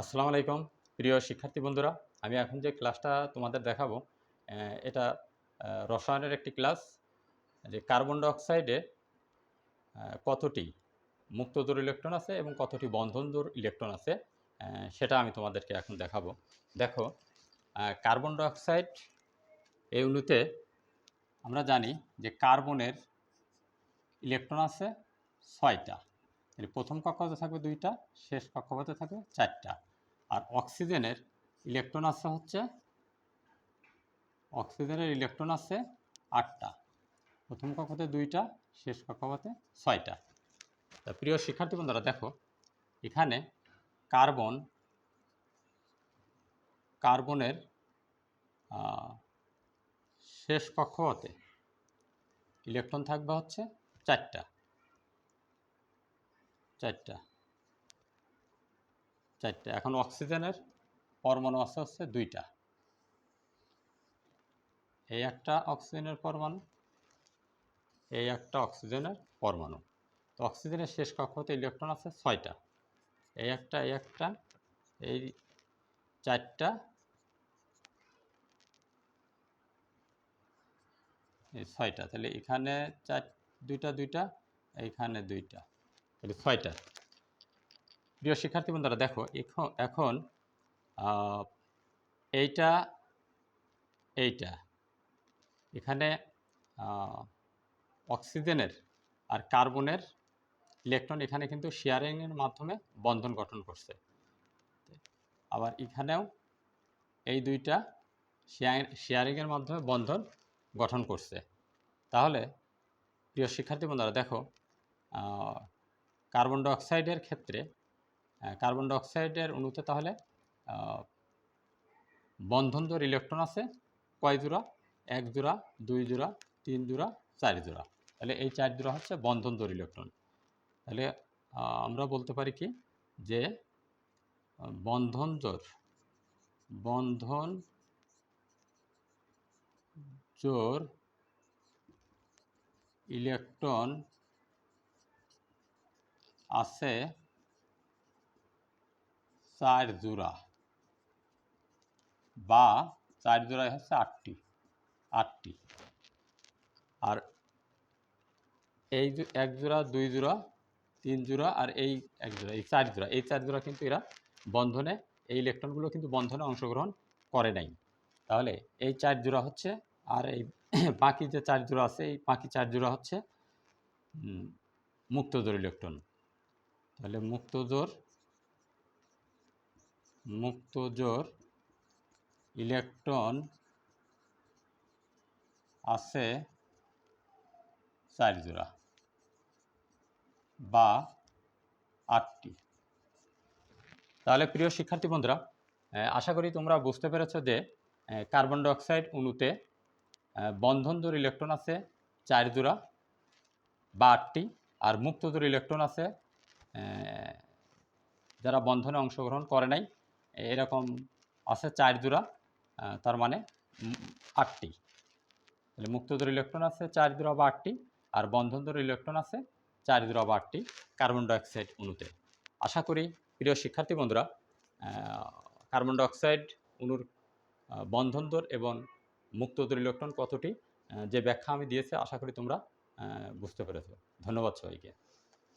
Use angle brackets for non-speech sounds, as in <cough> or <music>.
আসসালামু আলাইকুম। প্রিয় শিক্ষার্থী বন্ধুরা, আমি এখন যে ক্লাসটা তোমাদের দেখাবো এটা রসায়নের একটি ক্লাস, যে কার্বন ডাইঅক্সাইডে কতটি মুক্ত দূর ইলেকট্রন আছে এবং কতটি বন্ধন দূর ইলেকট্রন আছে সেটা আমি তোমাদেরকে এখন দেখাবো। দেখো কার্বন ডাইঅক্সাইড এই অণুতে আমরা জানি যে কার্বনের ইলেকট্রন আছে ছয়টা। এর প্রথম কক্ষপথে থাকবে দুইটা, শেষ কক্ষপথে থাকবে চারটা। আর অক্সিজেনের ইলেকট্রন আছে হচ্ছে, অক্সিজেনের ইলেকট্রন আছে আটটা। প্রথম কক্ষপথে দুইটা, শেষ কক্ষপথে ছয়টা। তা প্রিয় শিক্ষার্থী বন্ধুরা, দেখো, এখানে কার্বন, কার্বনের শেষ কক্ষপথে ইলেকট্রন থাকবে হচ্ছে চারটা। চারটা। চারটা। এখন অক্সিজেনের পরমাণু আছে হচ্ছে দুইটা। এই একটা অক্সিজেনের পরমাণু, এই একটা অক্সিজেনের পরমাণু। তো অক্সিজেনের শেষ কক্ষতে ইলেকট্রন আছে ছয়টা। এই একটা এই একটা, এই চারটা, এই ছয়টা। তাহলে এখানে চার, দুইটা দুইটা, এইখানে দুইটা। তাহলে ছয়টা। প্রিয় শিক্ষার্থী বন্ধুরা, দেখো, এখন এখন এইটা এইটা, এখানে অক্সিজেনের আর কার্বনের ইলেকট্রন এখানে কিন্তু শেয়ারিংয়ের মাধ্যমে বন্ধন গঠন করছে। আবার এখানেও এই দুইটা শেয়ারিংয়ের মাধ্যমে বন্ধন গঠন করছে। তাহলে, প্রিয় শিক্ষার্থী বন্ধুরা, দেখো কার্বন ডাইঅক্সাইডের ক্ষেত্রে কার্বন ডাইঅক্সাইডের অণুতে তাহলে বন্ধন দর ইলেকট্রন আছে, কয় জোড়া? এক জোড়া, দুই জোড়া, তিন জোড়া, চার জোড়া। তাহলে এই চার জোড়া হচ্ছে বন্ধন দর ইলেকট্রন। তাহলে আমরা বলতে পারি কি যে বন্ধন জোর বন্ধন জোর ইলেকট্রন আছে চার জোড়া বা চার জোড়ায় হচ্ছে আটটি আটটি। আর এই এক জোড়া, দুই জোড়া, তিন জোড়া আর এই এক জোড়া, এই চার জোড়া, এই চার জোড়া কিন্তু এরা বন্ধনে, এই ইলেকট্রনগুলো কিন্তু বন্ধনে অংশগ্রহণ করে নাই। তাহলে এই চার জোড়া হচ্ছে আর এই <clears throat> বাকি যে চার জোড়া আছে, এই বাকি চার জোড়া হচ্ছে মুক্তজোর ইলেকট্রন। তাহলে মুক্তজোর মুক্তজোর ইলেকট্রন আছে চার জোড়া বা আটটি। তাহলে প্রিয় শিক্ষার্থী বন্ধুরা আশা করি তোমরা বুঝতে পেরেছ যে কার্বন ডাইঅক্সাইড অণুতে দূর ইলেকট্রন আছে চার জোড়া বা আটটি, আর মুক্ত দূর ইলেকট্রন আছে যারা বন্ধনে অংশগ্রহণ করে নাই, এরকম আছে চার জোড়া তার মানে আটটি। তাহলে মুক্তদর ইলেকট্রন আছে চার জোড়া বা আটটি, আর বন্ধনদর ইলেকট্রন আছে চার জোড়া বা আটটি কার্বন ডাইঅক্সাইড অণুতে। আশা করি প্রিয় শিক্ষার্থী বন্ধুরা কার্বন ডাইঅক্সাইড অণুর বন্ধনদর এবং মুক্তদর ইলেকট্রন কতটি যে ব্যাখ্যা আমি দিয়েছি, আশা করি তোমরা বুঝতে পেরেছ। ধন্যবাদ সবাইকে।